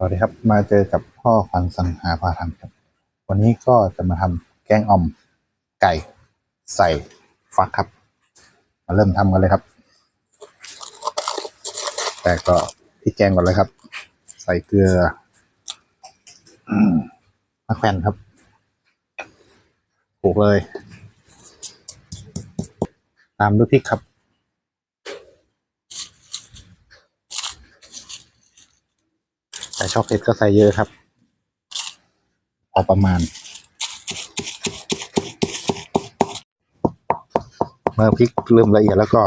สวัสดีครับ มาเจอกับพ่อขวัญสังหาพาทำครับ วันนี้ก็จะมาทำแกงอ่อมไก่ใส่ฟักครับ มาเริ่มทำกันเลยครับ แต่ก็พริกแกงก่อนเลยครับ ใส่เกลือมะแขวนครับปลูกเลย ตามด้วยพริกครับ แต่ชอบเผ็ดก็ใส่เยอะครับพอประมาณ เมื่อพริกเริ่มละเอียดแล้วก็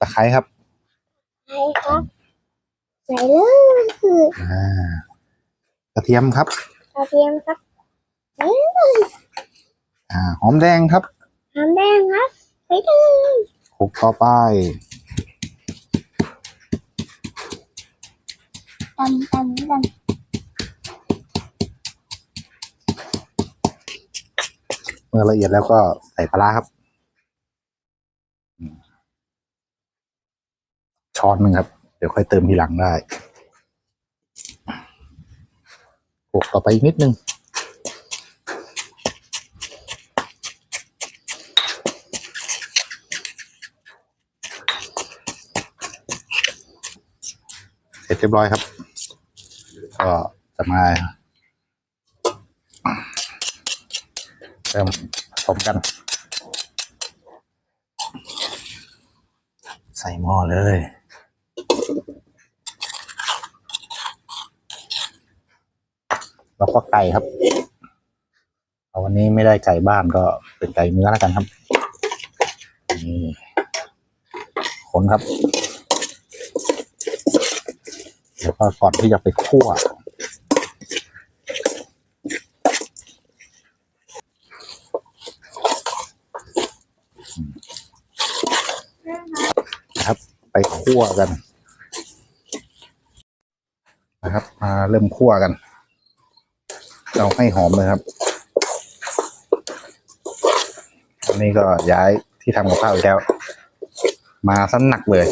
ตะไคร้ครับใช่ครับใส่เลยอ่ากระเทียมครับกระเทียมครับใส่เลยอ่าหอมแดงครับหอมแดงครับใส่เลยคลุกต่อไป ตำตำตำเมื่อละเอียดแล้วก็ใส่ปลาร้าครับ ช้อนหนึ่งครับ เดี๋ยวค่อยเติมทีหลังได้คลุกต่อไปอีกนิดนึงเสร็จเรียบร้อยครับ ก็จะมาเริ่มผสมกัน ใส่หม้อเลยแล้วก็ไก่ครับวันนี้ไม่ได้ไก่บ้านก็เป็นไก่เนื้อแล้วกันครับนี่คนครับแล้วก็ก่อนที่จะไปคั่ว นะครับ ไปคั่วกัน นะครับมาเริ่มคั่วกัน เราให้หอมเลยครับอันนี้ก็ย้ายที่ทำกับข้าวอีกแล้ว มาสั้นหนักเลย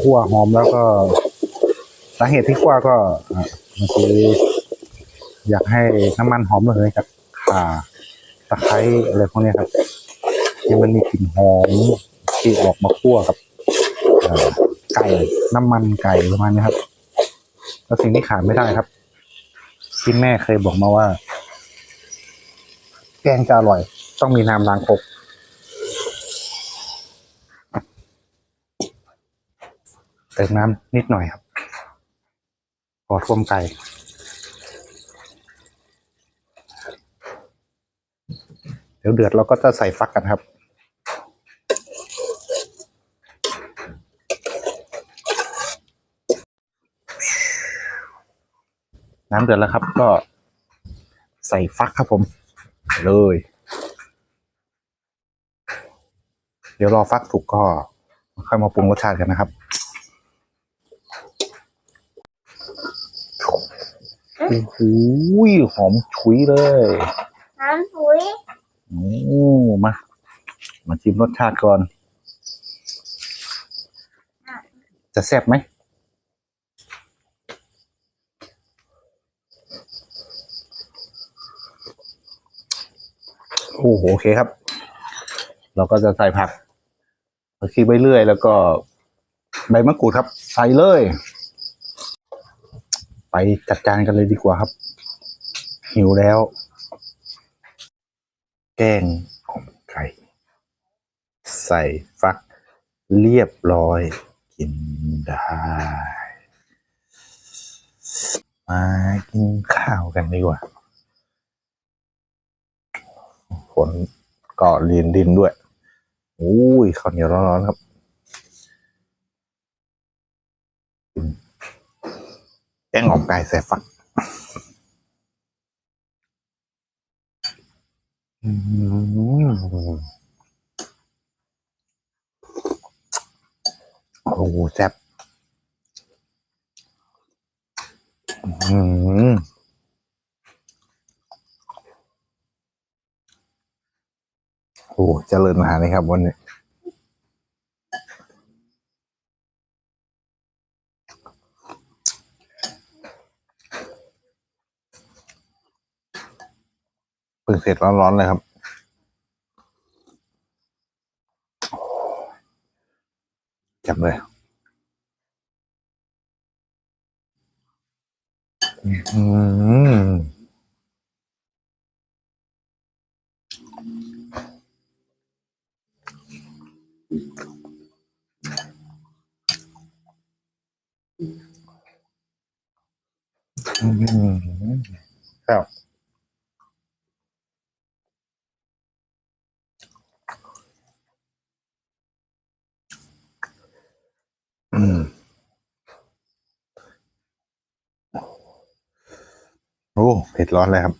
คั่วหอมแล้วก็สาเหตุที่คั่วก็คืออยากให้น้ำมันหอมเหยครับข่าตะไคร้อะไรพวกนี้ครับให้มันมีกลิ่นหอมที่ออกมาคั่วกับไก่น้ำมันไก่ประมาณนี้ครับแล้วสิ่งที่ขาดไม่ได้ครับที่แม่เคยบอกมาว่า แกงจะอร่อย ต้องมีน้ำล้างครก เติมน้ำนิดหน่อยครับพอท่วมไก่เดี๋ยวเดือดเราก็จะใส่ฟักกันครับ น้ำเดือดแล้วครับ ก็ใส่ฟักครับผมเลย เดี๋ยวรอฟักสุกก็ค่อยมาปรุงรสชาติกันนะครับ โอ้โหหอมฉุยเลยน้ำปุ๋ยโอ้มา มาชิมรสชาติก่อน จะแซ่บไหมโอ้โหโอเคครับ เราก็จะใส่ผักผักชีใบเลื่อย แล้วก็ใบมะกรูดครับ ใส่เลย ไปจัดการกันเลยดีกว่าครับ หิวแล้ว แกงอ่อมไก่ใส่ฟักเรียบร้อย กินได้ มากินข้าวกันดีกว่าฝนก็เรียนดินด้วยอุ้ยข้าวเหนียวร้อนๆครับ อืมแกงออมไก่ใส่ฟักโอ้โหแซ่บอืมโอ้เจริญอาหารเลยครับวันนี้ พิ่งเสร็จร้อนๆเลยครับ จับเลยอืมอืมครับ อ้เผ็ดร้อนเลยครับ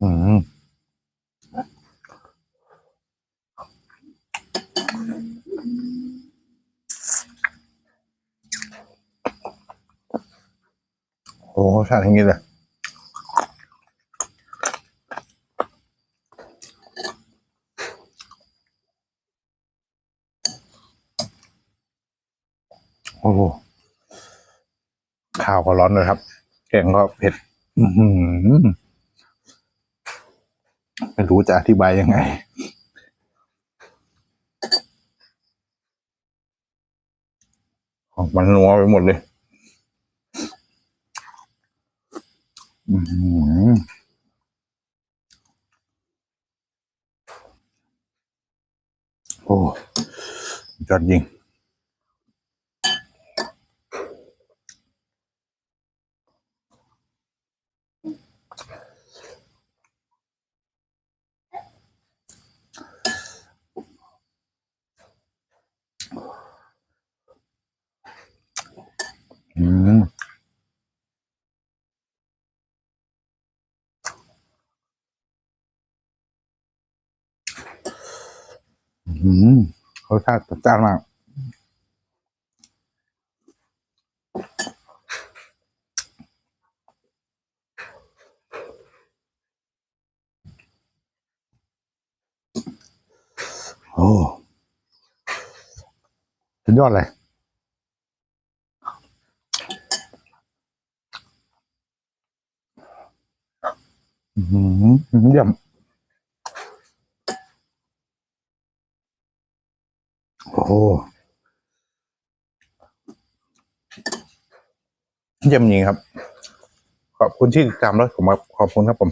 อืมโอ้ชาติอย่างนี้เลย โอ้โหข้าวก็ร้อนเลยครับ แกงก็เผ็ดไม่รู้จะอธิบายยังไงมันนัวไปหมดเลยโอ้ยอดยิง อืมรสชาติจัดจ้านมากโอ้สุดยอดเลยอืมเยี่ยม โอ้เยี่ยมจริงครับ ขอบคุณที่ตามแล้วผมครับขอบคุณครับผม